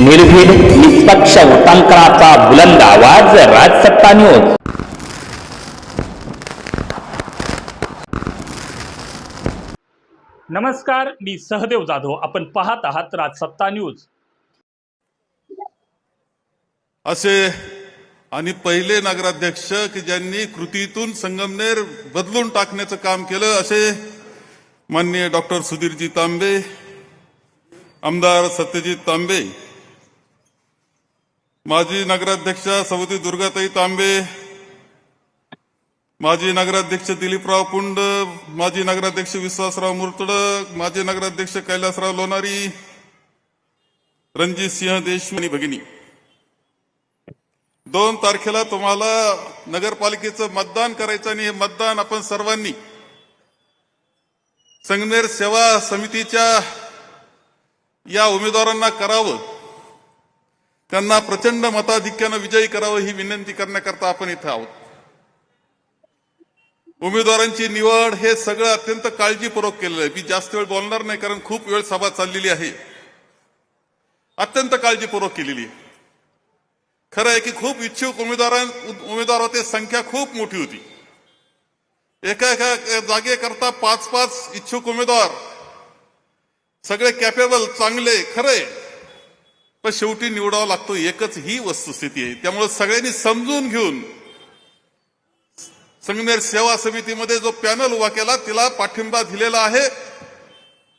निर्भीड निष्पक्ष उटांकनाचा बुलंद आवाज राजसत्ता न्यूज नमस्कार मी सहदेव जाधव. आपण पाहत आहात राजसत्ता न्यूज. असे आणि पहिले नगराध्यक्ष की ज्यांनी कृतीतून संगमनेर बदलून टाकण्याचं काम केलं असे माननीय डॉक्टर सुधीरजी तांबे आमदार सत्यजित तांबे माजी नगराध्यक्षा सवती दुर्गाताई तांबे माजी नगराध्यक्ष दिलीपराव पुंड माजी नगराध्यक्ष विश्वासराव मुर्तडक माजी नगराध्यक्ष कैलासराव लोणारी रणजित सिंह देशमणी भगिनी. दोन तारखेला तुम्हाला नगरपालिकेचं मतदान करायचं आणि हे मतदान आपण सर्वांनी संगमेर सेवा समितीच्या या उमेदवारांना करावं. त्यांना प्रचंड मताधिक्यानं विजयी करावं ही विनंती करण्याकरता आपण इथं आहोत. उमेदवारांची निवड हे सगळं अत्यंत काळजीपूर्वक केलेलं आहे. मी जास्त वेळ बोलणार नाही कारण खूप वेळ सभा चाललेली आहे. अत्यंत काळजीपूर्वक केलेली आहे. खरं आहे की खूप इच्छुक उमेदवारां उमेदवार होते संख्या खूप मोठी होती. एका एका जागेकरता पाच पाच इच्छुक उमेदवार. सगळे कॅपेबल चांगले खरे पण शेवटी निवडावा लागतो. एकच ही वस्तुस्थिती आहे. त्यामुळे सगळ्यांनी समजून घेऊन संगमेर सेवा समितीमध्ये जो पॅनल उभा केला तिला पाठिंबा दिलेला आहे.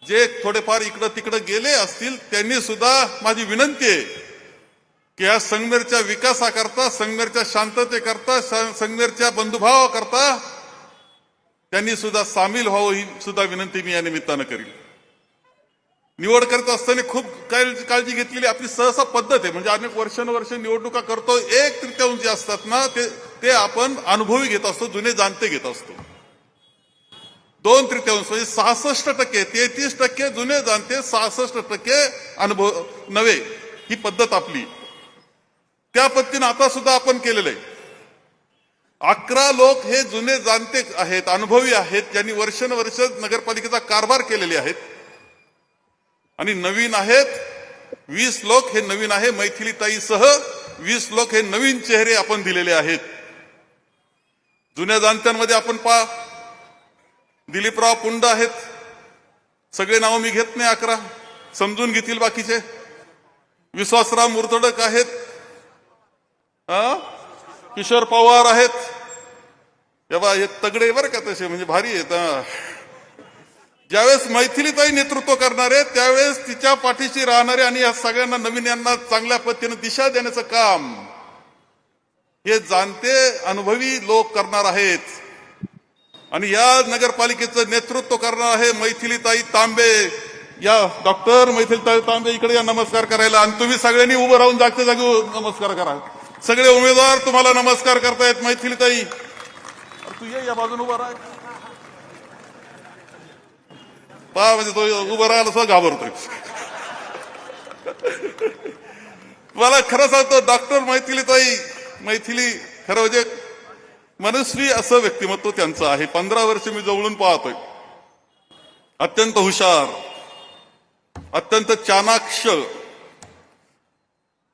जे थोडेफार इकडं तिकडं गेले असतील त्यांनी सुद्धा माझी विनंती आहे की या संगमेरच्या विकासाकरता संगमेरच्या शांततेकरता संगमेरच्या बंधुभावाकरता त्यांनी सुद्धा सामील व्हावं ही सुद्धा विनंती मी या निमित्तानं करील निवड करत असताना खूप काळजी काळजी घेतलेली आपली सहसा पद्धत आहे. म्हणजे अनेक वर्षानुवर्ष निवडणुका करतो एक तृतीयांश जे असतात ना ते ते आपण अनुभवी घेत असतो जुने जाणते घेत असतो. दोन तृतीयांश म्हणजे सहासष्ट टक्के तेहतीस टक्के जुने जाणते सहासष्ट टक्के अनुभव नव्हे ही पद्धत आपली. त्या पद्धतीनं आता सुद्धा आपण केलेलं आहे. अकरा लोक हे जुने जाणते आहेत अनुभवी आहेत ज्यांनी वर्षानुवर्ष नगरपालिकेचा कारभार केलेले आहेत आणि नवीन आहेत. वीस लोक हे नवीन आहे मैथिलीताईसह वीस लोक हे नवीन चेहरे आपण दिलेले आहेत. जुन्या जाणत्यांमध्ये आपण पा दिलीपराव पुंड आहेत. सगळे नाव मी घेत नाही अकरा. समजून घेतील बाकीचे. विश्वासराव मुर्तडक आहेत. हा? किशोर पवार आहेत. या बा हे तगडे बरं का तसे म्हणजे भारी आहेत हा. ज्यावेळेस मैथिलीताई नेतृत्व करणारे त्यावेळेस तिच्या पाठीशी राहणारे आणि या सगळ्यांना नवीन यांना चांगल्या पद्धतीने दिशा देण्याचं काम हे जाणते अनुभवी लोक करणार आहेत. आणि या नगरपालिकेचं नेतृत्व करणार आहे मैथिलीताई तांबे. या डॉक्टर मैथिलीताई तांबे इकडे या नमस्कार करायला. आणि तुम्ही सगळ्यांनी उभं राहून जागच्या जागी नमस्कार करा. सगळे उमेदवार तुम्हाला नमस्कार करतायत मैथिलीताई. तू ये या बाजून उभा राहा. पहा म्हणजे तो उभं राहायला सुद्धा घाबरतोय. मला खरं सांगतो डॉक्टर मैथिली ताई मैथिली खरं म्हणजे मनस्वी असं व्यक्तिमत्व त्यांचं आहे. पंधरा वर्ष मी जवळून पाहतोय. अत्यंत हुशार अत्यंत चाणाक्ष.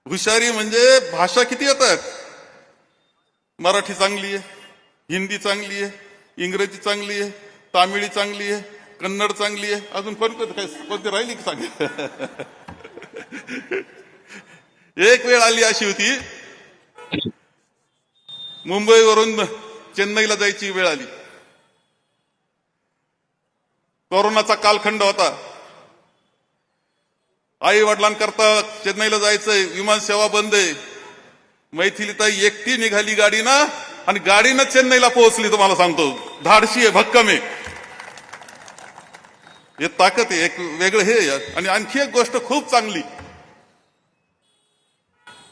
हुशारी म्हणजे भाषा किती येतात मराठी चांगली आहे हिंदी चांगली आहे इंग्रजी चांगली आहे तामिळी चांगली आहे कन्नड चांगली आहे. अजून कोणते काय कोणती राहिली की चांगली एक वेळ आली अशी होती. मुंबईवरून चेन्नईला जायची वेळ आली. कोरोनाचा कालखंड होता. आई वडिलांकरता चेन्नईला जायचंय. विमान सेवा बंद आहे. मैथिलीताई एकटी निघाली गाडीनं आणि गाडीनं चेन्नईला पोहोचली तुम्हाला सांगतो. धाडशी आहे भक्कम आहे. हे ताकद आहे एक वेगळं हे आणि आणखी एक गोष्ट खूप चांगली.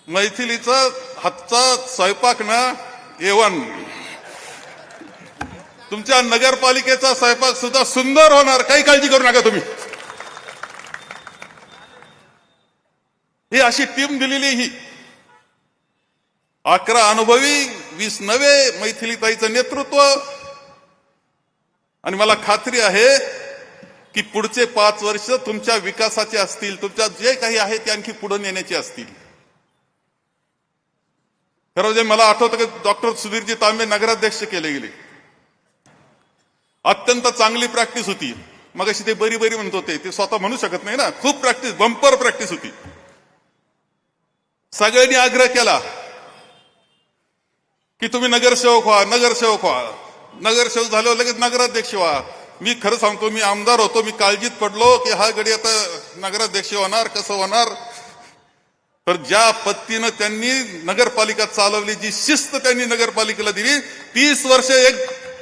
मैथिलीचा हातचा स्वयंपाक ना एवन तुमच्या नगरपालिकेचा स्वयंपाक सुद्धा सुंदर होणार काही काळजी करू नका तुम्ही. ही अशी टीम दिलेली ही. अकरा अनुभवी वीस नवे मैथिलीताईचं नेतृत्व. आणि मला खात्री आहे की पुढचे पाच वर्ष तुमच्या विकासाचे असतील तुमच्या जे काही आहे ते आणखी पुढे नेण्याचे असतील. खरं म्हणजे मला आठवतं की डॉक्टर सुधीरजी तांबे नगराध्यक्ष केले गेले. अत्यंत चांगली प्रॅक्टिस होती. मग अशी ते बरी बरी म्हणत होते. ते स्वतः म्हणू शकत नाही ना. खूप प्रॅक्टिस बंपर प्रॅक्टिस होती. सगळ्यांनी आग्रह केला की तुम्ही नगरसेवक व्हा नगरसेवक व्हा. नगरसेवक झाल्यावर लगेच नगराध्यक्ष व्हा. मी खरं सांगतो मी आमदार होतो मी काळजीत पडलो की हा गडी आता नगराध्यक्ष होणार कसं होणार? तर ज्या पत्तीनं त्यांनी नगरपालिका चालवली जी शिस्त त्यांनी नगरपालिकेला दिली तीस वर्ष एक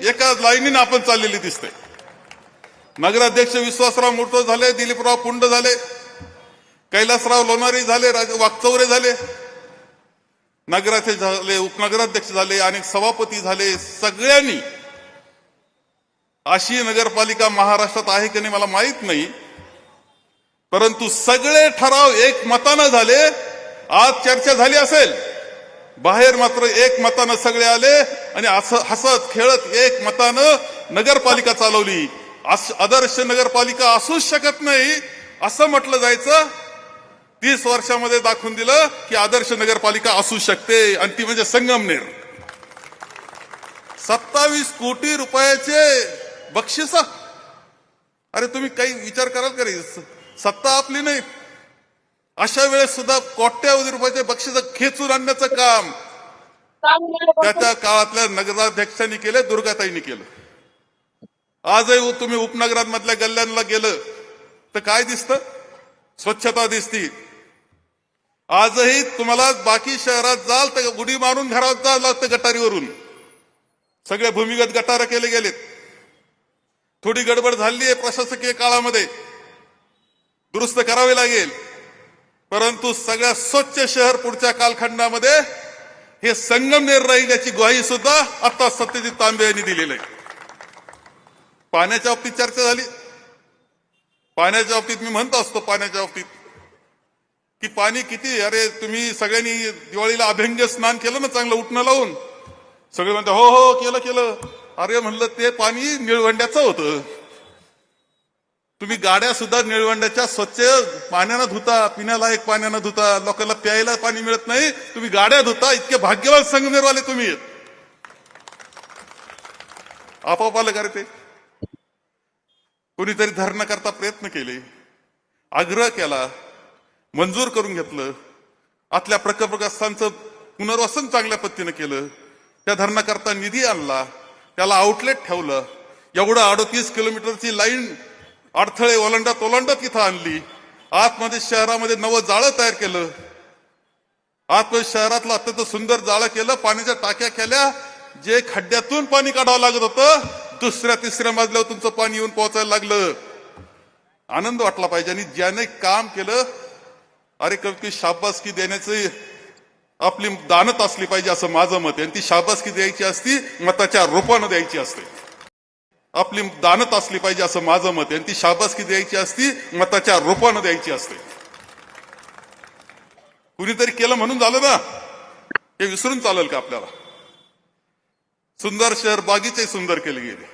एका लाईनीनं आपण चाललेली दिसते नगराध्यक्ष विश्वासराव मोठं झाले दिलीपराव पुंड झाले कैलासराव लोणारी झाले वाकचौरे झाले नगराध्यक्ष झाले उपनगराध्यक्ष झाले अनेक सभापती झाले सगळ्यांनी अशी नगरपालिका महाराष्ट्रात आहे की नाही मला माहीत नाही. परंतु सगळे ठराव एक मतानं झाले. आज चर्चा झाली असेल. बाहेर मात्र एक मतानं सगळे आले आणि असं हसत खेळत एक मतानं नगरपालिका चालवली. आदर्श नगरपालिका असूच शकत नाही असं म्हटलं जायचं. तीस वर्षामध्ये दाखवून दिलं की आदर्श नगरपालिका असू शकते आणि ती म्हणजे संगमनेर. सत्तावीस कोटी रुपयाचे बक्षिस अरे तुम्ही काही विचार कराल का रे? सत्ता आपली नाही. अशा वेळेस सुद्धा कोट्यावधी रुपयाचे बक्षीस खेचून आणण्याचं काम त्याच्या काळातल्या नगराध्यक्षांनी केलं दुर्गाताईंनी केलं. आजही तुम्ही उपनगरांमधल्या गल्ल्यांना गेलं तर काय दिसतं? स्वच्छता दिसती. आजही तुम्हाला बाकी शहरात जाल तर उडी मारून घरात जावं लागतं गटारीवरून. सगळे भूमिगत गटार केले गेलेत. थोडी गडबड झाली आहे प्रशासकीय काळामध्ये. दुरुस्त करावे लागेल. परंतु सगळ्यात स्वच्छ शहर पुढच्या कालखंडामध्ये हे संगमनेर राहील याची ग्वाही सुद्धा आता सत्यजित तांबे यांनी दिलेली आहे. पाण्याच्या बाबतीत चर्चा झाली. पाण्याच्या बाबतीत मी म्हणत असतो पाण्याच्या बाबतीत. की पाणी किती अरे तुम्ही सगळ्यांनी दिवाळीला अभ्यंग स्नान केलं ना चांगलं उठणं लावून. सगळे म्हणते हो हो केलं केलं. अरे म्हणलं ते पाणी निळवंड्याचं होतं. तुम्ही गाड्या सुद्धा निळवंड्याच्या स्वच्छ पाण्यानं धुता पिण्यालायक पाण्यानं धुता लोकांना प्यायला पाणी मिळत नाही तुम्ही गाड्या धुता इतके भाग्यवान संगमेरवाले तुम्ही आपोआप आलं का रे ते? कोणीतरी धरणं करता प्रयत्न केले आग्रह केला मंजूर करून घेतलं आतल्या प्रकल्पग्रस्तांचं पुनर्वसन चांगल्या पद्धतीनं केलं त्या धरणाकरता निधी आणला त्याला आउटलेट ठेवलं. एवढं अडोतीस किलोमीटरची लाईन अडथळे ओलांडत ओलांडत तिथं आणली. आतमध्ये शहरामध्ये नवं जाळं तयार केलं. आतमध्ये शहरातलं अत्यंत सुंदर जाळं केलं. पाण्याच्या टाक्या केल्या. जे खड्ड्यातून पाणी काढावं लागत होतं दुसऱ्या तिसऱ्या मजल्यावर तुमचं पाणी येऊन पोहोचायला लागलं. आनंद वाटला पाहिजे. आणि ज्याने काम केलं अरे कवकी शाबासकी देण्याचं आपली दानत असली पाहिजे असं माझं मत आहे. आणि ती शाबासकी द्यायची असती मताच्या रूपानं द्यायची असते. आपली दानत असली पाहिजे असं माझं मत आहे. आणि ती शाबासकी द्यायची असती मताच्या रूपानं द्यायची असते. कुणीतरी केलं म्हणून झालं ना? हे विसरून चालेल का आपल्याला? सुंदर शहर बागीचे सुंदर केले गेले.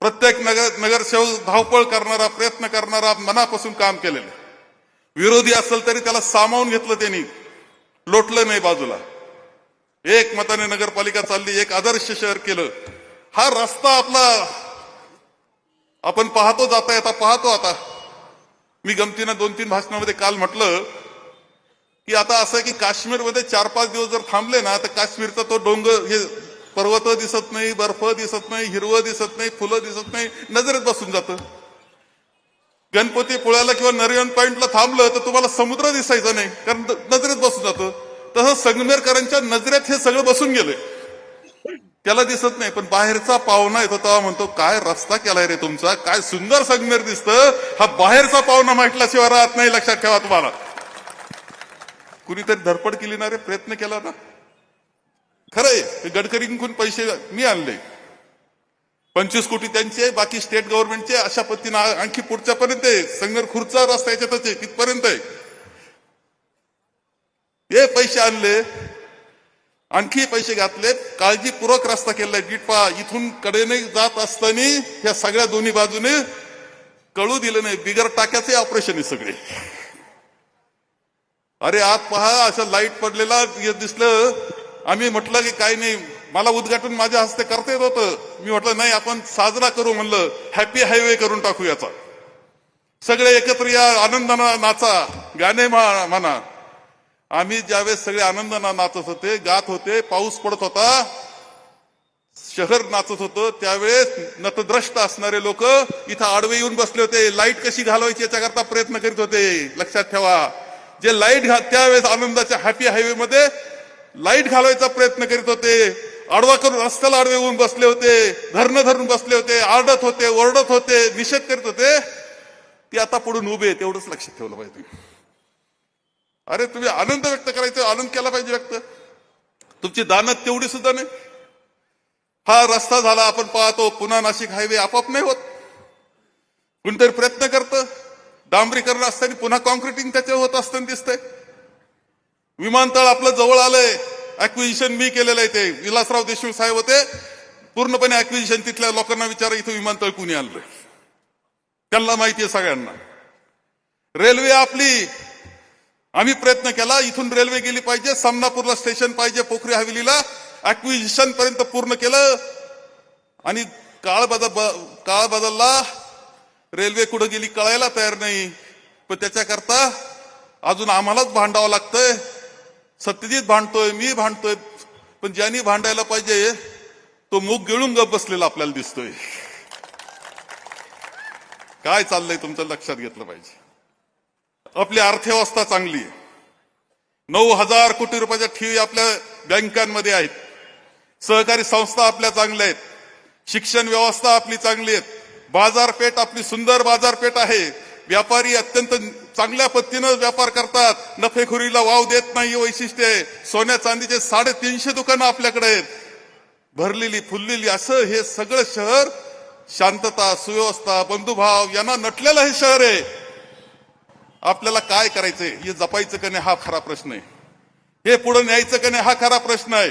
प्रत्येक नगर नगरसेवक धावपळ करणारा प्रयत्न करणारा मनापासून काम केलेलं विरोधी असेल तरी त्याला सामावून घेतलं त्यांनी. लोटलं नाही बाजूला. एक मताने नगरपालिका चालली एक आदर्श शहर केलं. हा रस्ता आपला आपण पाहतो जाता येता पाहतो आता. मी गमतीनं दोन तीन भाषणामध्ये काल म्हटलं की आता असं आहे की काश्मीरमध्ये चार पाच दिवस जर थांबले ना तर काश्मीरचा तो डोंगर हे पर्वत दिसत नाही बर्फ दिसत नाही हिरवं दिसत नाही फुलं दिसत नाही नजरेत बसून जातं. गणपती पुळ्याला किंवा नरियन पॉइंटला थांबलं तर तुम्हाला समुद्र दिसायचा नाही कारण नजरेत बसून जातं. तसं संगमेरकरांच्या नजरेत हे सगळं बसून गेले त्याला दिसत नाही पण बाहेरचा पाहुणा येतो तेव्हा म्हणतो काय रस्ता केलाय रे तुमचा? काय सुंदर संगमेर दिसतं. हा बाहेरचा पाहुणा म्हटल्याशिवाय राहत नाही लक्षात ठेवा तुम्हाला. कुणीतरी धडपड केली ना रे प्रयत्न केला ना. खरंय हे गडकरींकडून पैसे मी आणले. पंचवीस कोटी त्यांचे बाकी स्टेट गव्हर्नमेंटचे अशा पद्धतीनं आणखी पुढच्या पर्यंत आहे. संगर खुर्चा रस्ता याच्यातच आहे तिथपर्यंत आहे. हे पैसे आणले आणखी पैसे घातले काळजीपूर्वक रस्ता केलाय पहा इथून कडेने जात असताना ह्या सगळ्या दोन्ही बाजूने कळू दिलं नाही. बिगर टाक्याचे ऑपरेशन आहे सगळे. अरे आत पहा असं लाइट पडलेला दिसलं. आम्ही म्हटलं की काय नाही मला उद्घाटन माझ्या हस्ते करता येत होतं. मी म्हटलं नाही आपण साजरा करू म्हणलं. हॅपी हायवे करून टाकू याचा. सगळे एकत्र या आनंदानं नाचा गाणे म्हणा. आम्ही ज्यावेळेस सगळे आनंदानं नाचत होते गात होते पाऊस पडत होता शहर नाचत होतं त्यावेळेस नतद्रष्ट असणारे लोक इथं आडवे येऊन बसले होते. लाइट कशी घालवायची याच्याकरता प्रयत्न करीत होते. लक्षात ठेवा. जे लाइट घा त्यावेळेस आनंदाच्या हॅपी हायवे मध्ये लाइट घालवायचा प्रयत्न करीत होते. आडवा करून रस्त्याला आडवे येऊन बसले होते धरणं धरून बसले होते आरडत होते ओरडत होते निषेध करत होते. ते आता पुढून उभे तेवढंच लक्षात ठेवलं पाहिजे अरे तुम्ही आनंद व्यक्त करायचा आनंद केला पाहिजे व्यक्त. तुमची दानत तेवढी सुद्धा नाही. हा रस्ता झाला आपण पाहतो पुन्हा नाशिक हायवे आपोआप नाही होत. कोणतरी प्रयत्न करतं. डांबरीकरण असताना पुन्हा कॉन्क्रिटिंग त्याच्या होत असताना दिसतंय. विमानतळ आपलं जवळ आलंय. अक्विजिशन मी केलेलं आहे ते. विलासराव देशमुख साहेब होते. पूर्णपणे अक्विजिशन तिथल्या लोकांना विचारा इथं विमानतळ कुणी आणलं त्यांना माहिती आहे सगळ्यांना. रेल्वे आपली आम्ही प्रयत्न केला इथून रेल्वे गेली पाहिजे समनापूरला स्टेशन पाहिजे पोखरी हवेलीला. अक्विजिशन पर्यंत पूर्ण केलं. आणि काळ बदल ब- काळ बदलला रेल्वे कुठं गेली कळायला तयार नाही. पण त्याच्याकरता अजून आम्हालाच भांडावं लागतंय. सत्यजित भांडतोय मी भांडतोय पण ज्यांनी भांडायला पाहिजे तो मुख गिळून गप बसलेला आपल्याला दिसतोय. काय चाललंय तुमचं लक्षात घेतलं पाहिजे. आपली अर्थव्यवस्था चांगली आहे. नऊ हजार कोटी रुपयाच्या ठेवी आपल्या बँकांमध्ये आहेत. सहकारी संस्था आपल्या चांगल्या आहेत. शिक्षण व्यवस्था आपली चांगली आहे बाजारपेठ आपली सुंदर बाजारपेठ आहे. व्यापारी अत्यंत चांगल्या पद्धतीनं व्यापार करतात. नफेखोरीला वाव देत नाही वैशिष्ट्य आहे. सोन्या चांदीचे साडेतीनशे दुकानं आपल्याकडे आहेत. भरलेली फुललेली असं हे सगळं शहर शांतता सुव्यवस्था बंधुभाव यांना नटलेलं हे शहर आहे. आपल्याला काय करायचंय हे जपायचं का नाही? हा खरा प्रश्न आहे. हे पुढे न्यायचं का नाही? हा खरा प्रश्न आहे.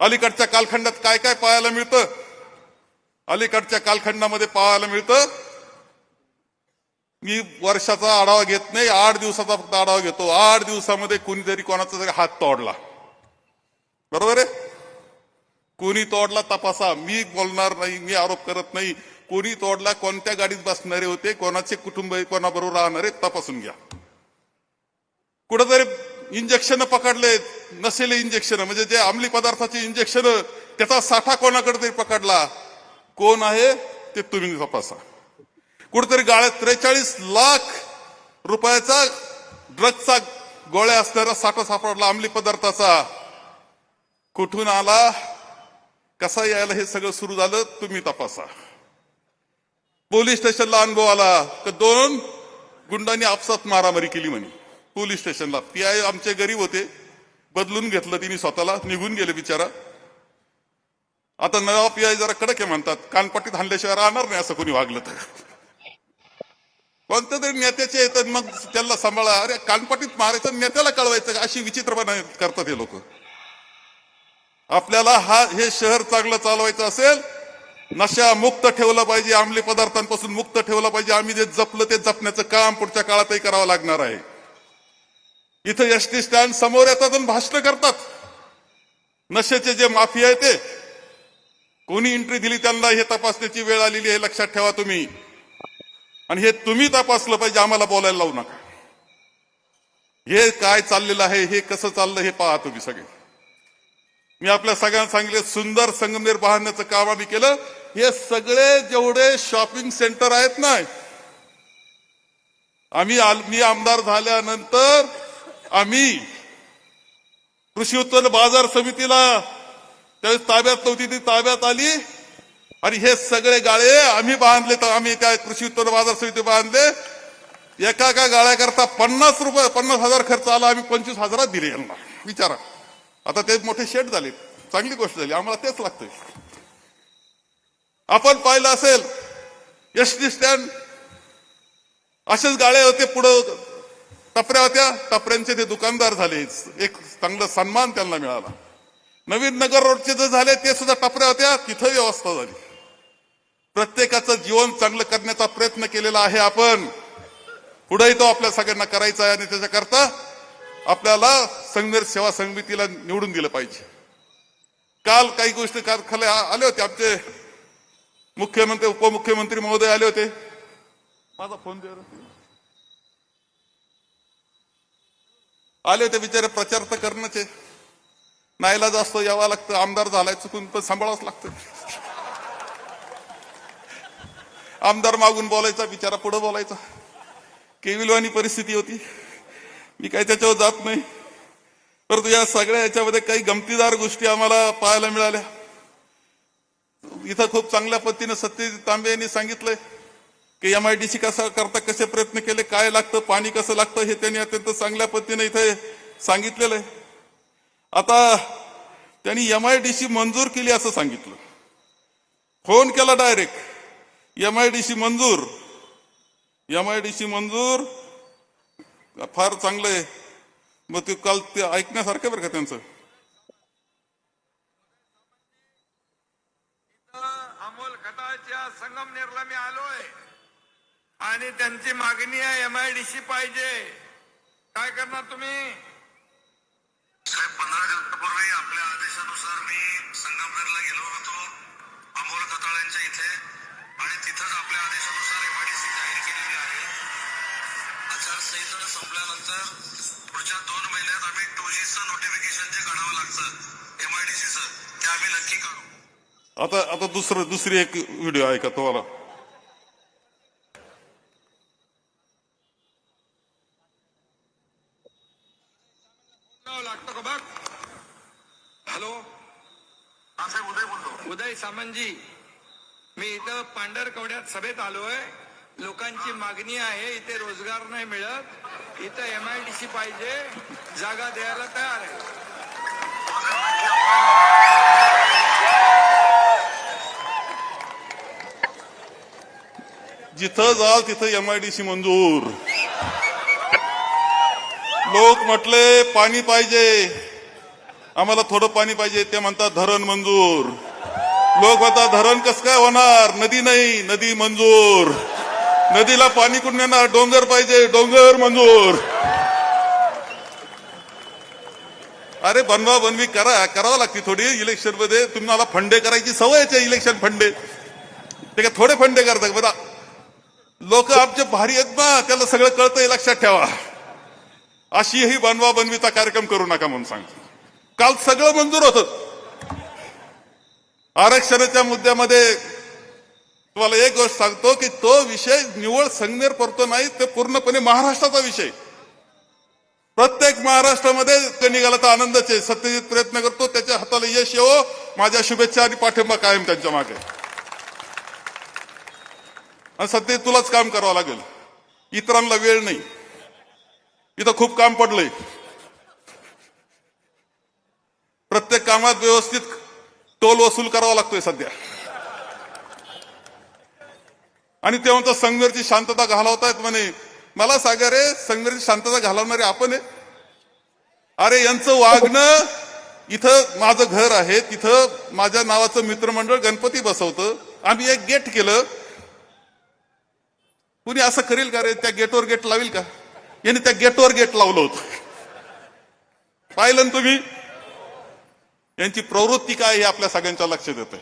अलीकडच्या कालखंडात काय काय पाहायला मिळतं? अलीकडच्या कालखंडामध्ये पाहायला मिळतं? मी वर्षाचा आढावा घेत नाही आठ दिवसाचा फक्त आढावा घेतो. आठ दिवसामध्ये कोणीतरी कोणाचा तरी हात तोडला. बरोबर आहे? कोणी तोडला तपासा. मी बोलणार नाही मी आरोप करत नाही. कोणी तोडला कोणत्या गाडीत बसणारे होते कोणाचे कुटुंब कोणाबरोबर राहणारे तपासून घ्या. कुठंतरी इंजेक्शन पकडले नसेले इंजेक्शन म्हणजे जे अंमली पदार्थाचे इंजेक्शन त्याचा साठा कोणाकडे तरी पकडला? कोण आहे? ते तुम्ही तपासा. कुठेतरी गाळ्यात त्रेचाळीस लाख रुपयाचा ड्रगचा गोळ्या असणारा साठा सापडला अंमली पदार्थाचा. कुठून आला? कसा यायला हे सगळं सुरू झालं? तुम्ही तपासा. पोलीस स्टेशनला अनुभव आला तर दोन गुंडांनी आपसात मारामारी केली म्हणे. पोलीस स्टेशनला. पी आय आमचे गरीब होते. बदलून घेतलं तिने स्वतःला. निघून गेले बिचारा. आता नवा पी आय जरा कडक आहे म्हणतात. कानपट्टीत हाणल्याशिवाय राहणार नाही असं कोणी वागलं तर. कोणत्या तरी नेत्याचे येतात मग त्याला सांभाळा. अरे कानपटीत मारायचं नेत्याला कळवायचं अशी विचित्रपणा करतात हे लोक. आपल्याला हा हे शहर चांगलं चालवायचं असेल नशा मुक्त ठेवलं पाहिजे अंमली पदार्थांपासून मुक्त ठेवलं पाहिजे. आम्ही जे जपलं ते जपण्याचं काम पुढच्या काळातही करावं लागणार आहे. इथं एस टी स्टँड समोर येतात आणि भाषण करतात. नशेचे जे माफी आहे ते कोणी एंट्री दिली त्यांना हे तपासण्याची वेळ आलेली आहे लक्षात ठेवा तुम्ही. आणि हे तुम्ही तपासलं पाहिजे आम्हाला बोलायला लावू नका. हे काय चाललेलं आहे हे कसं चाललं हे पाहा तुम्ही सगळे. मी आपल्या सगळ्यांना सांगितले सुंदर संगमनेर पाहण्याचं काम आम्ही केलं. हे सगळे जेवढे शॉपिंग सेंटर आहेत ना आम्ही मी आमदार झाल्यानंतर आम्ही कृषी उत्पन्न बाजार समितीला त्यावेळेस ताब्यात नव्हती ती ताब्यात आली. आणि हे सगळे गाळे आम्ही बांधले तर आम्ही त्या कृषी उत्पन्न बाजार समिती बांधले. एका एका गाळ्याकरता पन्नास रुपये पन्नास हजार खर्च आला आम्ही पंचवीस हजारात दिले यांना. विचारा. आता ते मोठे शेट झाले. चांगली गोष्ट झाली. आम्हाला तेच लागतंय. आपण पाहिलं असेल एस टी स्टँड असेच गाळे होते पुढं. टपऱ्या होत्या. टपऱ्यांचे ते दुकानदार झाले. एक चांगला सन्मान त्यांना मिळाला. नवीन नगर रोडचे जे झाले ते सुद्धा टपऱ्या होत्या. तिथं व्यवस्था झाली. प्रत्येकाचं जीवन चांगलं करण्याचा प्रयत्न केलेला आहे आपण. पुढेही तो आपल्या सगळ्यांना करायचा आहे आणि त्याच्याकरता आपल्याला संघर्ष सेवा समितीला निवडून दिलं पाहिजे. काल काही गोष्टी कारखाने आले होते आमचे मुख्यमंत्री उपमुख्यमंत्री महोदय आले होते. माझा फोन दे आले होते बिचारे प्रचार तर करणंच आहे. नाहीला जास्त यावं लागतं आमदार झालाय चुकून पण सांभाळावंच लागतं. आमदार मागून बोलायचा बिचारा पुढे बोलायचा. केविलवानी परिस्थिती होती. मी काही त्याच्यावर जात नाही. परंतु या सगळ्या याच्यामध्ये काही गमतीदार गोष्टी आम्हाला पाहायला मिळाल्या. इथं खूप चांगल्या पद्धतीने सत्यजित तांबे यांनी सांगितलंय की एम आय डी सी कसा करता कसे प्रयत्न केले काय लागतं पाणी कसं लागतं हे त्यांनी अत्यंत चांगल्या पद्धतीने इथे सांगितलेलं आहे आता त्यांनी एम आय डी सी मंजूर केली असं सांगितलं. फोन केला direct. M I D C मंजूर. एम आय डी सी मंजूर. फार चांगलं आहे. मग ते काल ते ऐकण्यासारखं बरं का त्यांचं? अमोल खताळच्या संगमनेरला मी आलोय. आणि त्यांची मागणी आहे एमआयडीसी पाहिजे. काय करणार तुम्ही? साहेब पंधरा दिवसापूर्वी आपल्या आदेशानुसार मी संगमनेरला गेलो होतो. अमोल कताळ्यांच्या इथे. आणि तिथंच आपल्या आदेशानुसार एमआयडीसी जाहीर केलेली आहे. आचारसंहिता संपल्यानंतर पुढच्या दोन महिन्यात आम्ही टू जीचं नोटिफिकेशन जे काढावं लागतं एमआयडीसीचं ते आम्ही नक्की काढू आता आता दुसरं दुसरी एक व्हिडिओ ऐका तुम्हाला? लागतं का बघ? हॅलो? हा साहेब उदय बोलतो उदय सामंतजी. इथं पांढरकवड्यात सभेत आलोय. लोकांची मागणी आहे इथे रोजगार नाही मिळत. इथं एमआयडीसी पाहिजे जागा द्यायला तयार आहे. जिथं जाल तिथं एमआयडीसी मंजूर. लोक म्हटले पाणी पाहिजे. आम्हाला थोडं पाणी पाहिजे ते म्हणतात धरण मंजूर. लोक आता धरण कस काय होणार? नदी नाही नदी मंजूर. नदीला पाणी कुठून येणार? डोंगर पाहिजे डोंगर मंजूर. अरे बनवा बनवी करा करावं लागते थोडी इलेक्शनमध्ये तुम्हाला फंडे करायची सवयच आहे इलेक्शन फंडे. ते का थोडे फंडे करतात बघा लोक आमचे भारी आहेत ना त्याला सगळं कळतंय लक्षात ठेवा. अशी ही बनवा बनवीचा कार्यक्रम करू नका म्हणून सांगतो. काल सगळं मंजूर होतं. आरक्षणाच्या मुद्द्यामध्ये तुम्हाला एक गोष्ट सांगतो की तो विषय निवळ संगमेर पडतो नाही ते पूर्णपणे महाराष्ट्राचा विषय. प्रत्येक महाराष्ट्रामध्ये ते निघाला तर आनंदाचे आहे. सत्यजित प्रयत्न करतो त्याच्या हाताला यश येवो. माझ्या शुभेच्छा आणि पाठिंबा कायम त्यांच्या मागे. आणि सत्य तुलाच काम करावं लागेल. इतरांना वेळ नाही. इथं खूप काम पडलंय. प्रत्येक कामात व्यवस्थित टोल वसूल करावा लागतोय सध्या. आणि ते म्हणतो संगमेरची शांतता घालवतायत म्हणे. मला सांगा रे संगमेरची शांतता घालवणारे आपण आहे? अरे यांचं वागणं इथं माझं घर आहे तिथं माझ्या नावाचं मित्रमंडळ गणपती बसवतं. आम्ही एक गेट केलं. कुणी असं करेल का रे त्या गेटवर गेट लावेल का? यांनी त्या गेटवर गेट लावलं होतं. पाहिलं ना तुम्ही? यांची प्रवृत्ती काय हे आपल्या सगळ्यांच्या लक्षात येत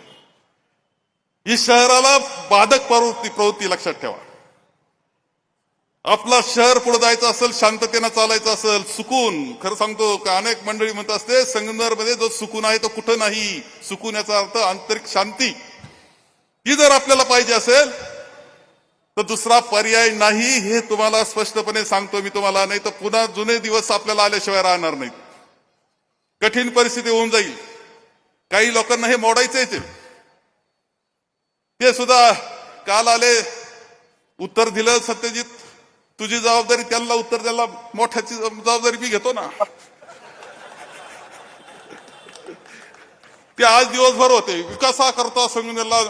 ही शहराला बाधक प्रवृत्ती प्रवृत्ती लक्षात ठेवा. आपला शहर पुढे जायचं असेल शांततेनं चालायचं असेल सुकून खरं सांगतो का अनेक मंडळी म्हणत असते संगमनेरमध्ये जो सुकून आहे तो कुठं नाही. सुकून याचा अर्थ आंतरिक शांती. ही जर आपल्याला पाहिजे असेल तर दुसरा पर्याय नाही हे तुम्हाला स्पष्टपणे सांगतो मी तुम्हाला. नाही तर पुन्हा जुने दिवस आपल्याला आल्याशिवाय राहणार नाहीत. कठीण परिस्थिती होऊन जाईल. काही लोकांना हे मोडायचंच आहे ते. सुद्धा काल आले उत्तर दिलं सत्यजित. तुझी जबाबदारी त्यांना उत्तर द्यायला मोठ्याची जबाबदारी मी घेतो ना. ते आज दिवसभर होते. विकासा करता संघटनेला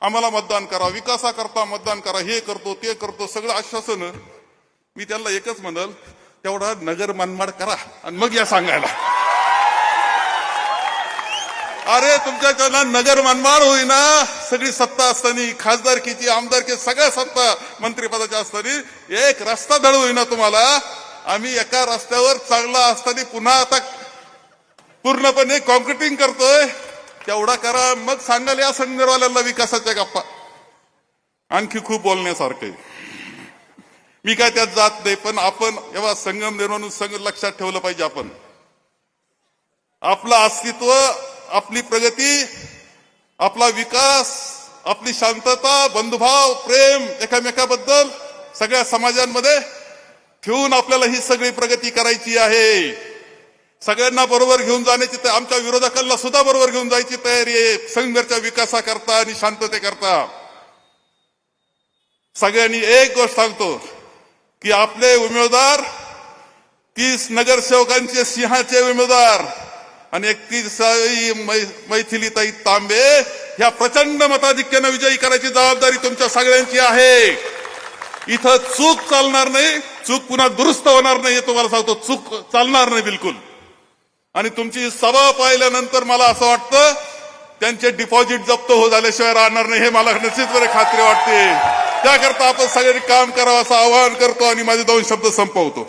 आम्हाला मतदान करा विकासा करता मतदान करा हे करतो ते करतो सगळं आश्वासन मी त्यांना एकच म्हणल तेवढा नगर मनमाड करा. आणि मग या सांगायला. अरे तुमच्या त्यांना नगर मनमाड होईना. सगळी सत्ता असताना खासदारकीची आमदारकी सगळ्या सत्ता मंत्रिपदाच्या असताना एक रस्ता धड होईना तुम्हाला. आम्ही एका रस्त्यावर चांगला असताना पुन्हा आता पूर्णपणे कॉन्क्रिटिंग करतोय. तेवढा करा. मग सांगाल या संदर्भाला विकासाच्या गप्पा. आणखी खूप बोलण्यासारखं आहे. मी काय त्यात जात नाही पण आपण एव्हा संगम निर्माण संघ लक्षात ठेवलं पाहिजे आपण. आपलं अस्तित्व आपली प्रगती आपला विकास आपली शांतता बंधुभाव प्रेम एकामेकाबद्दल सगळ्या समाजांमध्ये ठेवून आपल्याला ही सगळी प्रगती करायची आहे. सगळ्यांना बरोबर घेऊन जाण्याची आमच्या विरोधकांना सुद्धा बरोबर घेऊन जायची तयारी आहे. संघर्षाच्या विकासाकरता आणि शांततेकरता. सगळ्यांनी एक गोष्ट सांगतो की आपले उमेदवार तीस नगरसेवकांचे सिंहाचे उमेदवार आणि एकतीसाई मैथिलीताई तांबे ह्या प्रचंड मताधिक्यानं विजयी करायची जबाबदारी तुमच्या सगळ्यांची आहे. इथं चूक चालणार नाही चूक पुन्हा दुरुस्त होणार नाही हे तुम्हाला सांगतो चूक चालणार नाही बिलकुल. आणि तुमची सभा पाहिल्यानंतर मला असं वाटतं त्यांचे डिपॉझिट जप्त हो झाल्याशिवाय राहणार नाही हे मला निश्चितपणे खात्री वाटते. त्याकरता आपण सगळ्यांनी काम करावं असं आवाहन करतो आणि माझे दोन शब्द संपवतो.